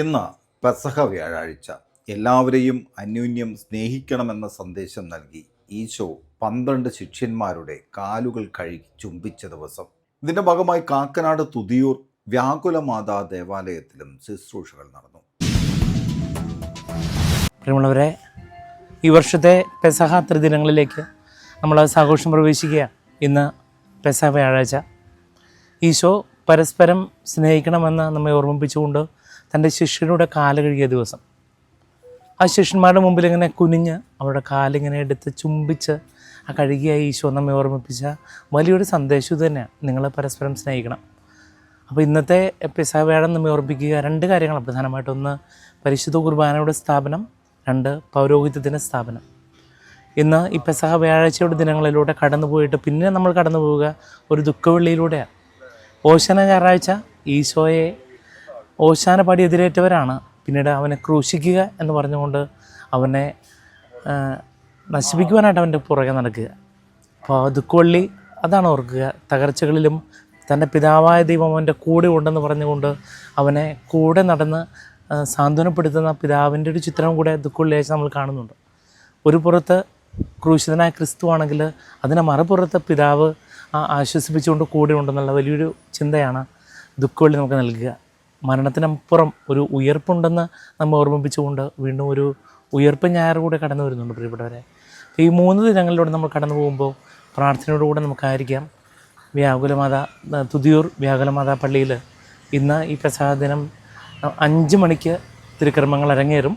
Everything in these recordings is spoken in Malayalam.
ഇന്ന് പെസഹ വ്യാഴാഴ്ച. എല്ലാവരെയും അന്യോന്യം സ്നേഹിക്കണമെന്ന സന്ദേശം നൽകി ഈശോ പന്ത്രണ്ട് ശിഷ്യന്മാരുടെ കാലുകൾ കഴുകി ചുംബിച്ച ദിവസം. ഇതിന്റെ ഭാഗമായി കാക്കനാട് തുതിയൂർ വ്യാകുലമാതാ ദേവാലയത്തിലും ശുശ്രൂഷകൾ നടന്നു. പ്രിയമുള്ളവരെ ഈ വർഷത്തെ പെസഹ ത്രിദിനങ്ങളിലേക്ക് നമ്മൾ സാഘോഷം പ്രവേശിക്കുകയാണ്. ഇന്ന് പെസഹ വ്യാഴാഴ്ച. ഈശോ പരസ്പരം സ്നേഹിക്കണമെന്ന് നമ്മെ ഓർമ്മിപ്പിച്ചുകൊണ്ട് തന്റെ ശിഷ്യരുടെ കാൽ കഴുകിയ ദിവസം. ആ ശിഷ്യന്മാരുടെ മുമ്പിൽ ഇങ്ങനെ കുനിഞ്ഞ് അവരുടെ കാലിങ്ങനെ എടുത്ത് ചുംബിച്ച് ആ കഴുകിയ ഈശോ നമ്മെ ഓർമ്മിപ്പിച്ച വലിയൊരു സന്ദേശം ഇത് തന്നെയാണ്. നിങ്ങളെ പരസ്പരം സ്നേഹിക്കണം. അപ്പോൾ ഇന്നത്തെ പെസഹ വ്യാഴം നമ്മെ ഓർമ്മിപ്പിക്കുക. രണ്ട് കാര്യങ്ങളാണ് പ്രധാനമായിട്ടും. ഒന്ന് പരിശുദ്ധ കുർബാനയുടെ സ്ഥാപനം. രണ്ട് പൗരോഹിത്യത്തിന്റെ സ്ഥാപനം. ഇന്ന് ഈ പെസഹ വ്യാഴാഴ്ചയുടെ ദിനങ്ങളിലൂടെ കടന്നു പോയിട്ട് പിന്നെ നമ്മൾ കടന്നു പോവുക ഒരു ദുഃഖവെള്ളിയിലൂടെയാണ്. ഓശന ഞായറാഴ്ച ഈശോയെ ഓശാന പാടി എതിരേറ്റവരാണ് പിന്നീട് അവനെ ക്രൂശിക്കുക എന്ന് പറഞ്ഞുകൊണ്ട് അവനെ നശിപ്പിക്കുവാനായിട്ട് അവന്റെ പുറകെ നടക്കുക. അപ്പോൾ ദുഃഖവള്ളി അതാണ് ഓർക്കുക. തകർച്ചകളിലും തന്റെ പിതാവായ ദൈവം അവന്റെ കൂടെ ഉണ്ടെന്ന് പറഞ്ഞുകൊണ്ട് അവനെ കൂടെ നടന്ന് സാന്ത്വനപ്പെടുത്തുന്ന പിതാവിന്റെ ഒരു ചിത്രം കൂടെ ദുഃഖവള്ളിയാഴ്ച നമ്മൾ കാണുന്നുണ്ട്. ഒരു പുറത്ത് ക്രൂശിതനായ ക്രിസ്തു ആണെങ്കിൽ അതിനെ മറുപുറത്ത് പിതാവ് ആശ്വസിപ്പിച്ചുകൊണ്ട് കൂടെ ഉണ്ടെന്നുള്ള വലിയൊരു ചിന്തയാണ് ദുഃഖവള്ളി നമുക്ക് നൽകുക. മരണത്തിനപ്പുറം ഒരു ഉയർപ്പുണ്ടെന്ന് നമ്മൾ ഓർമ്മിപ്പിച്ചുകൊണ്ട് വീണ്ടും ഒരു ഉയർപ്പ് ഞായർ കൂടെ കടന്നു വരുന്നുണ്ട് പ്രിയപ്പെട്ടവരെ. ഈ മൂന്ന് ദിനങ്ങളിലൂടെ നമ്മൾ കടന്നു പോകുമ്പോൾ പ്രാർത്ഥനയോടുകൂടെ നമുക്കായിരിക്കാം. വ്യാകുലമാത തുതിയൂർ വ്യാകുലമാതാ പള്ളിയിൽ ഇന്ന് ഈ പ്രസാദ ദിനം അഞ്ച് മണിക്ക് തിരുക്രമങ്ങൾ അരങ്ങേറും.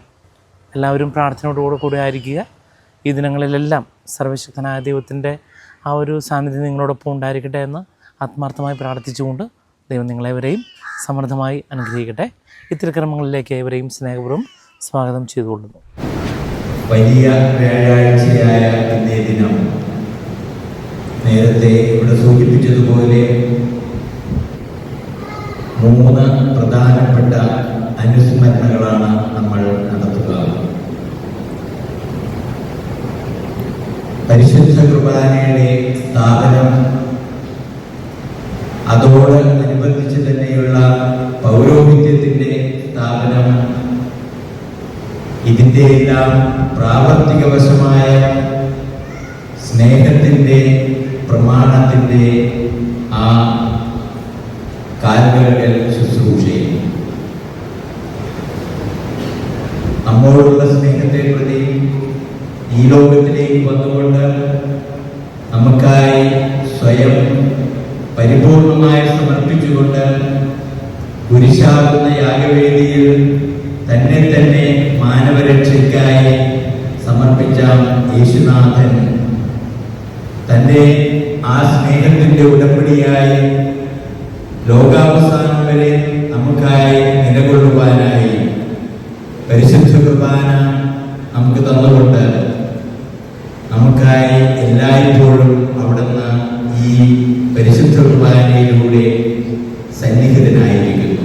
എല്ലാവരും പ്രാർത്ഥനയോടുകൂടെ കൂടെ ആയിരിക്കുക. ഈ ദിനങ്ങളിലെല്ലാം സർവശക്തനായ ദൈവത്തിന്റെ ആ ഒരു സാന്നിധ്യം നിങ്ങളോടൊപ്പം ഉണ്ടായിരിക്കട്ടെ എന്ന് ആത്മാർത്ഥമായി പ്രാർത്ഥിച്ചുകൊണ്ട് ദൈവം നിങ്ങളെവരെയും സമൃദ്ധമായി അനുഗ്രഹിക്കട്ടെ. ഇത്തരം ക്രമങ്ങളിലേക്ക് ഏവരെയും സ്നേഹപൂർവം സ്വാഗതം ചെയ്തുകൊള്ളുന്നു. വലിയ വ്യാഴാഴ്ചയായ ഇന്നേ ദിനം. നേരത്തെ ഇവിടെ സൂചിപ്പിച്ചതുപോലെ മൂന്ന് പ്രധാനപ്പെട്ട അനുസ്മരണകളാണ് നമ്മൾ നടത്തുക. പരിശുദ്ധ കുർബാനയുടെ സ്ഥാപനം അതോട് അനുബന്ധിച്ച് തന്നെയുള്ള പൗരോഹിത്യത്തിന്റെ സ്ഥാപനം ഇതിന്റെ എല്ലാം പ്രാവർത്തികവശമായ സ്നേഹത്തിന്റെ പ്രമാണത്തിന്റെ ആ കാൽകൽ ശുശ്രൂഷയും നമ്മോടുള്ള സ്നേഹത്തെ പ്രതി ഈ ലോകത്തിലേക്ക് വന്നുകൊണ്ട് നമുക്കായി സ്വയം പരിപൂർണമായി സമർപ്പിച്ചുകൊണ്ട് കുരിശാകുന്ന യാഗവേദിയിൽ തന്നെ തന്നെ മാനവരക്ഷയ്ക്കായി സമർപ്പിച്ച യേശുനാഥൻ തന്റെ ആ സ്നേഹത്തിന്റെ ഉടമ്പടിയായി ലോകാവസാനം സന്നിഹിതനായിരിക്കുന്നു